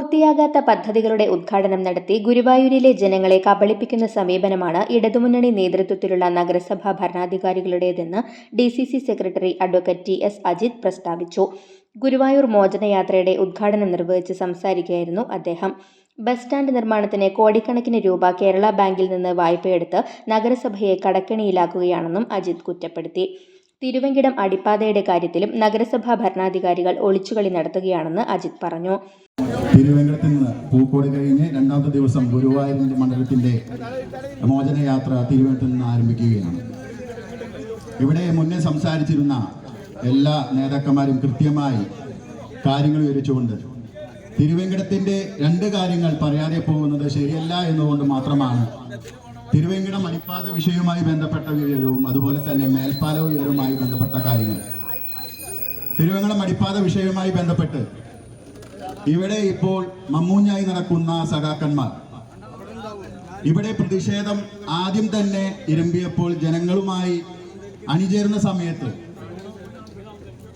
പൂർത്തിയാകാത്ത പദ്ധതികളുടെ ഉദ്ഘാടനം നടത്തി ഗുരുവായൂരിലെ ജനങ്ങളെ കബളിപ്പിക്കുന്ന സമീപനമാണ് ഇടതുമുന്നണി നേതൃത്വത്തിലുള്ള നഗരസഭാ ഭരണാധികാരികളുടേതെന്ന് D C C secretary advocate T S Ajith പ്രസ്താവിച്ചു. ഗുരുവായൂർ മോചനയാത്രയുടെ ഉദ്ഘാടനം നിർവഹിച്ച് സംസാരിക്കുകയായിരുന്നു അദ്ദേഹം. ബസ് സ്റ്റാൻഡ് നിർമ്മാണത്തിന് കോടിക്കണക്കിന് രൂപ കേരള ബാങ്കിൽ നിന്ന് വായ്പയെടുത്ത് നഗരസഭയെ കടക്കെണിയിലാക്കുകയാണെന്നും അജിത് കുറ്റപ്പെടുത്തി. തിരുവങ്കിടം അടിപ്പാതയുടെ കാര്യത്തിലും നഗരസഭാ ഭരണാധികാരികൾ ഒളിച്ചുകളി നടത്തുകയാണെന്ന് അജിത് പറഞ്ഞു. തിരുവനന്തപുരത്ത് നിന്ന് പൂക്കോട് കഴിഞ്ഞ് രണ്ടാമത്തെ ദിവസം ഗുരുവായൂരിന്റെ മണ്ഡലത്തിന്റെ മോചനയാത്ര തിരുവനന്തപുരത്ത് നിന്ന് ആരംഭിക്കുകയാണ്. ഇവിടെ മുന്നേ സംസാരിച്ചിരുന്ന എല്ലാ നേതാക്കന്മാരും കൃത്യമായി കാര്യങ്ങൾ വിവരിച്ചുകൊണ്ട് തിരുവെങ്കടത്തിന്റെ രണ്ട് കാര്യങ്ങൾ പറയാതെ പോകുന്നത് ശരിയല്ല എന്നുകൊണ്ട് മാത്രമാണ് തിരുവെങ്കടം അടിപ്പാത വിഷയവുമായി ബന്ധപ്പെട്ട വിവരവും അതുപോലെ തന്നെ മേൽപ്പാല വിവരവുമായി ബന്ധപ്പെട്ട കാര്യങ്ങൾ. തിരുവെങ്കടം അടിപ്പാത വിഷയവുമായി ബന്ധപ്പെട്ട് ഇവിടെ ഇപ്പോൾ മമ്മൂഞ്ഞായി നടക്കുന്ന സഖാക്കന്മാർ. ഇവിടെ പ്രതിഷേധം ആദ്യം തന്നെ ഇരമ്പിയപ്പോൾ ജനങ്ങളുമായി അണിചേർന്ന സമയത്ത്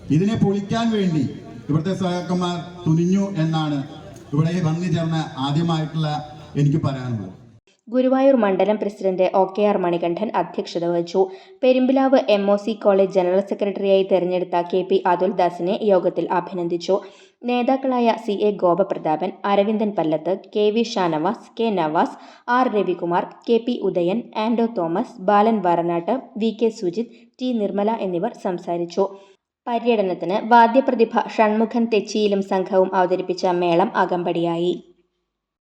ഇതിനെ പൊളിക്കാൻ വേണ്ടി ഇവിടുത്തെ സഖാക്കന്മാർ തുനിഞ്ഞു എന്നാണ് ഇവിടെ വന്നു ചേർന്ന ആദ്യമായിട്ടുള്ള എനിക്ക് പറയാനുള്ളത്. ഗുരുവായൂർ മണ്ഡലം president O K R Manikandan അധ്യക്ഷത വഹിച്ചു. Perumpilavu M O C college general സെക്രട്ടറിയായി തെരഞ്ഞെടുത്ത കെ പി അതുൽദാസിനെ യോഗത്തിൽ അഭിനന്ദിച്ചു. നേതാക്കളായ C A Gopaprathapan Aravindan Pallath K V Shanavas K Navas R Ravikumar K P Udayan Ando Thomas Balan Varanattu V K Sujith T Nirmala എന്നിവർ സംസാരിച്ചു. പര്യടനത്തിന് വാദ്യപ്രതിഭ ഷൺമുഖൻ തെച്ചിയിലും സംഘവും അവതരിപ്പിച്ച മേളം അകമ്പടിയായി.